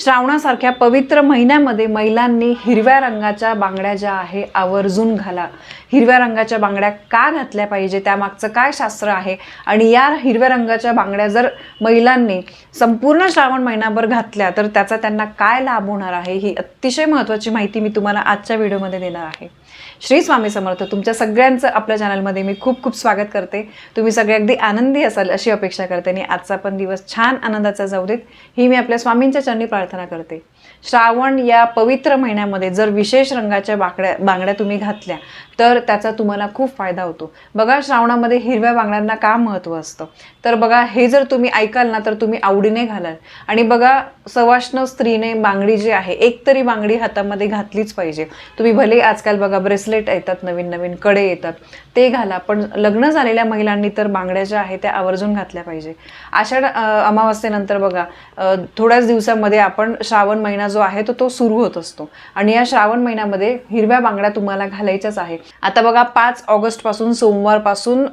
श्रावणासारख्या पवित्र महिन्यामध्ये महिलांनी हिरव्या रंगाच्या बांगड्या ज्या आहे आवर्जून घाला. हिरव्या रंगाच्या बांगड्या का घातल्या पाहिजे? त्यामागचं काय शास्त्र आहे? आणि या हिरव्या रंगाच्या बांगड्या जर महिलांनी संपूर्ण श्रावण महिनाभर घातल्या तर त्याचा त्यांना काय लाभ होणार आहे? ही अतिशय महत्त्वाची माहिती मी तुम्हाला आजच्या व्हिडिओमध्ये देणार आहे. श्री स्वामी समर्थ तुमच्या सगळ्यांचं आपल्या चॅनलमध्ये मी खूप खूप स्वागत करते. तुम्ही सगळे अगदी आनंदी असाल अशी अपेक्षा करते आणि आजचा पण दिवस छान आनंदाचा जाऊ देत ही मी आपल्या स्वामींच्या चरणी प्रार्थना करते. श्रावण या पवित्र महिन्यामध्ये जर विशेष रंगाच्या बाकड्या बांगड्या तुम्ही घातल्या तर त्याचा तुम्हाला खूप फायदा होतो. बघा श्रावणामध्ये हिरव्या बांगड्यांना का महत्त्व असतं? तर बघा हे जर तुम्ही ऐकाल ना तर तुम्ही आवडीने घालाल. आणि बघा सवाष्ण स्त्रीने बांगडी जी आहे एक तरी बांगडी हातामध्ये घातलीच पाहिजे. तुम्ही भले आजकाल बघा ब्रेसलेट येतात नवीन नवीन कडे येतात. ते घाला. पण लग्न झालेल्या महिलांनी तर बांगड्या ज्या आहेत त्या आवर्जून घातल्या पाहिजे. आषाढ अमावस्येनंतर अमावास्येनंतर बघा थोड्याच दिवसामध्ये आपण श्रावण महिना जो आहे तो तो सुरू होत असतो. आणि या श्रावण महिन्यामध्ये हिरव्या बांगड्या तुम्हाला घालायच्याच आहे आता बघा पाच ऑगस्टपासून सोमवारपासून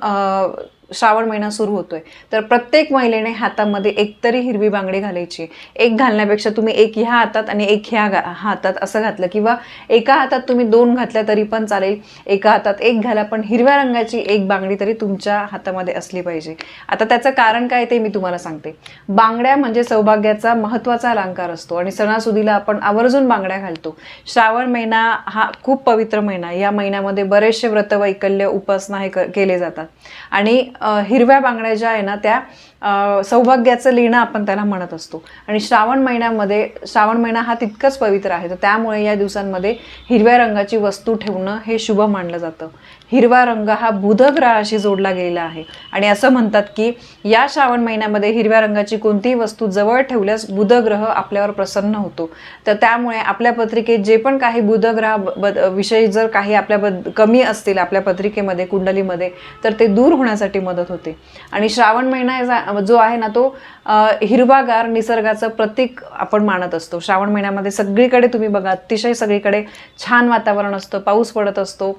श्रावण महिना सुरू होतोय. तर प्रत्येक महिलेने हातामध्ये एक तरी हिरवी बांगडी घालायची. एक घालण्यापेक्षा तुम्ही एक ह्या हातात आणि एक ह्या हातात असं घातलं किंवा एका हातात तुम्ही दोन घातल्या तरी पण चालेल. एका हातात एक घाला पण हिरव्या रंगाची एक बांगडी तरी तुमच्या हातामध्ये असली पाहिजे. आता त्याचं कारण काय ते मी तुम्हाला सांगते. बांगड्या म्हणजे सौभाग्याचा महत्त्वाचा अलंकार असतो आणि सणासुदीला आपण आवर्जून बांगड्या घालतो. श्रावण महिना हा खूप पवित्र महिना. या महिन्यामध्ये बरेचसे व्रत वैकल्य उपासना हे क- केले जातात. आणि हिरव्या बांगड्या ज्या आहे ना त्या सौभाग्याचं लिहिणं आपण त्याला म्हणत असतो. आणि श्रावण महिन्यामध्ये श्रावण महिना हा तितकंच पवित्र आहे. तर त्यामुळे या दिवसांमध्ये हिरव्या रंगाची वस्तू ठेवणं हे शुभ मानलं जातं. हिरवा रंग हा बुध ग्रहाशी जोडला गेलेला आहे. आणि असं म्हणतात की या श्रावण महिन्यामध्ये हिरव्या रंगाची कोणतीही वस्तू जवळ ठेवल्यास बुध ग्रह आपल्यावर प्रसन्न होतो. तर त्यामुळे आपल्या पत्रिकेत जे पण काही बुधग्रह बद विषयी जर काही आपल्या कमी असतील आपल्या पत्रिकेमध्ये कुंडलीमध्ये तर ते दूर होण्यासाठी मदत होते. आणि श्रावण महिना जो आहे ना तो हिरवागार निसर्गाचं प्रतीक आपण मानत असतो. श्रावण महिन्यामध्ये सगळीकडे तुम्ही बघा अतिशय सगळीकडे छान वातावरण असतं पाऊस पडत असतो.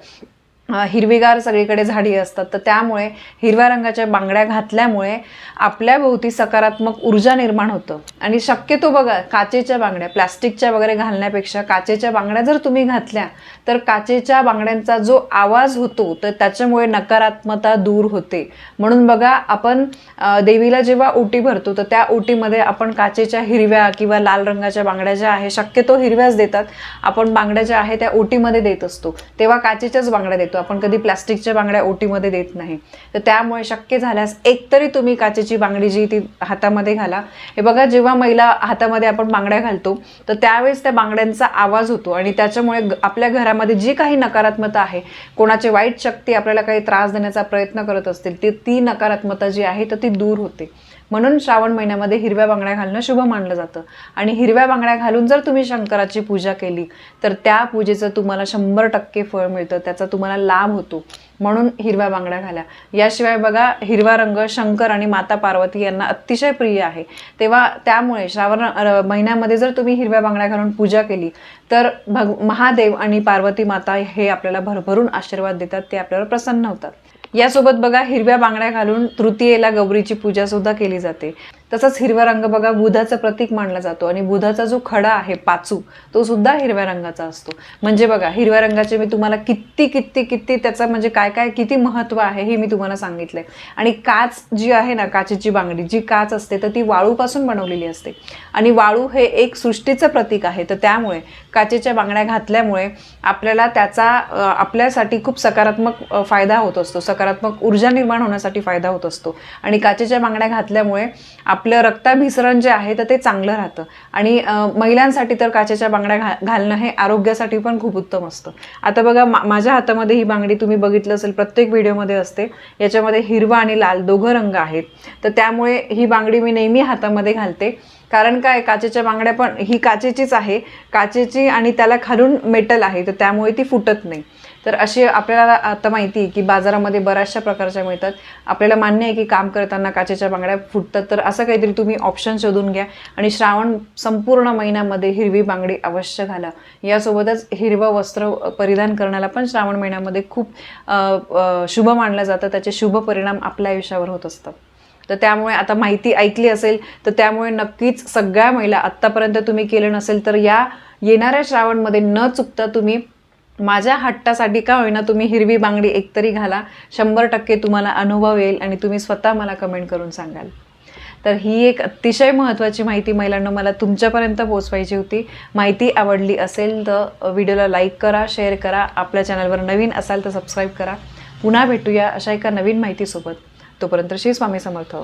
हिरवीगार सगळीकडे झाडी असतात. तर त्यामुळे हिरव्या रंगाच्या बांगड्या घातल्यामुळे आपल्या भोवती सकारात्मक ऊर्जा निर्माण होतं. आणि शक्यतो बघा काचेच्या बांगड्या प्लास्टिकच्या वगैरे घालण्यापेक्षा काचेच्या बांगड्या जर तुम्ही घातल्या तर काचेच्या बांगड्यांचा जो आवाज होतो तर त्याच्यामुळे नकारात्मकता दूर होते. म्हणून बघा आपण देवीला जेव्हा ओटी भरतो तर त्या ओटीमध्ये आपण काचेच्या हिरव्या किंवा लाल रंगाच्या बांगड्या ज्या आहे शक्यतो हिरव्याच देतात. आपण बांगड्या ज्या आहे त्या ओटीमध्ये देत असतो. तेव्हा काचेच्याच बांगड्या देतो. आपण कधी प्लास्टिकच्या बांगड्या ओटीमध्ये देत नाही. तर त्यामुळे शक्य झाल्यास एकतरी तुम्ही काचेची बांगडी जी ती हातामध्ये घाला. हे बघा जेव्हा महिला हातामध्ये आपण बांगड्या घालतो तर त्यावेळेस त्या बांगड्यांचा आवाज होतो आणि त्याच्यामुळे आपल्या घरामध्ये जी काही नकारात्मकता आहे कोणाची वाईट शक्ती आपल्याला काही त्रास देण्याचा प्रयत्न करत असतील ती ती नकारात्मकता जी आहे तर ती दूर होते. म्हणून श्रावण महिन्यामध्ये हिरव्या बांगड्या घालणं शुभ मानलं जातं. आणि हिरव्या बांगड्या घालून जर तुम्ही शंकराची पूजा केली तर त्या पूजेचं तुम्हाला शंभर टक्के फळ मिळतं त्याचा तुम्हाला लाभ होतो. म्हणून हिरव्या बांगड्या घाला. याशिवाय बघा हिरवा रंग शंकर आणि माता पार्वती यांना अतिशय प्रिय आहे. तेव्हा त्यामुळे श्रावण महिन्यामध्ये जर तुम्ही हिरव्या बांगड्या घालून पूजा केली तर भग महादेव आणि पार्वती माता हे आपल्याला भरभरून आशीर्वाद देतात ते आपल्यावर प्रसन्न होतात. यासोबत बघा हिरव्या बांगड्या घालून तृतीयेला गौरीची पूजा सुद्धा केली जाते. तसंच हिरवा रंग बघा बुधाचं प्रतीक मानला जातो आणि बुधाचा जो खडा आहे पाचू तो सुद्धा हिरव्या रंगाचा असतो. म्हणजे बघा हिरव्या रंगाचे मी तुम्हाला किती किती किती त्याचा म्हणजे काय काय किती महत्त्व आहे हे मी तुम्हाला सांगितलंय. आणि काच जी आहे ना काचेची बांगडी जी काच असते तर ती वाळूपासून बनवलेली असते. आणि वाळू हे एक सृष्टीचं प्रतीक आहे तर त्यामुळे काचेच्या बांगड्या घातल्यामुळे आपल्याला त्याचा आपल्यासाठी खूप सकारात्मक फायदा होत असतो. सकारात्मक ऊर्जा निर्माण होण्यासाठी फायदा होत असतो. आणि काचेच्या बांगड्या घातल्यामुळे आपलं रक्ताभिसरण जे आहे तर ते चांगलं राहतं. आणि महिलांसाठी तर काचेच्या बांगड्या घा घालणं हे आरोग्यासाठी पण खूप उत्तम असतं. आता बघा मा माझ्या हातामध्ये ही बांगडी तुम्ही बघितलं असेल प्रत्येक व्हिडिओमध्ये असते. याच्यामध्ये हिरवा आणि लाल दोघं रंग आहेत. तर त्यामुळे ही बांगडी मी नेहमी हातामध्ये घालते. कारण काय काचेच्या बांगड्या पण ही काचेचीच आहे. काचेची आणि त्याला खालून मेटल आहे तर त्यामुळे ती फुटत नाही. तर अशी आपल्याला आता माहिती आहे की बाजारामध्ये बऱ्याचशा प्रकारच्या मिळतात. आपल्याला मान्य आहे की काम करताना काचेच्या बांगड्या फुटतात. तर असं काहीतरी तुम्ही ऑप्शन शोधून घ्या आणि श्रावण संपूर्ण महिन्यामध्ये हिरवी बांगडी अवश्य घाला. यासोबतच हिरवं वस्त्र परिधान करण्याला पण श्रावण महिन्यामध्ये खूप शुभ मानलं जातं. त्याचे शुभ परिणाम आपल्या आयुष्यावर होत असतात. तर त्यामुळे आता माहिती ऐकली असेल तर त्यामुळे नक्कीच सगळ्या महिला आत्तापर्यंत तुम्ही केलं नसेल तर या येणाऱ्या श्रावणमध्ये न चुकता तुम्ही माझ्या हट्टासाठी का होईना तुम्ही हिरवी बांगडी एकतरी घाला शंभर टक्के तुम्हाला अनुभव येईल आणि तुम्ही स्वतः मला कमेंट करून सांगाल. तर ही एक अतिशय महत्त्वाची माहिती महिलांना मला तुमच्यापर्यंत पोचवायची होती. माहिती आवडली असेल तर व्हिडिओला लाईक करा शेअर करा आपल्या चॅनलवर नवीन असाल तर सबस्क्राईब करा. पुन्हा भेटूया अशा एका नवीन माहितीसोबत. तोपर्यंत श्री स्वामी समर्थ.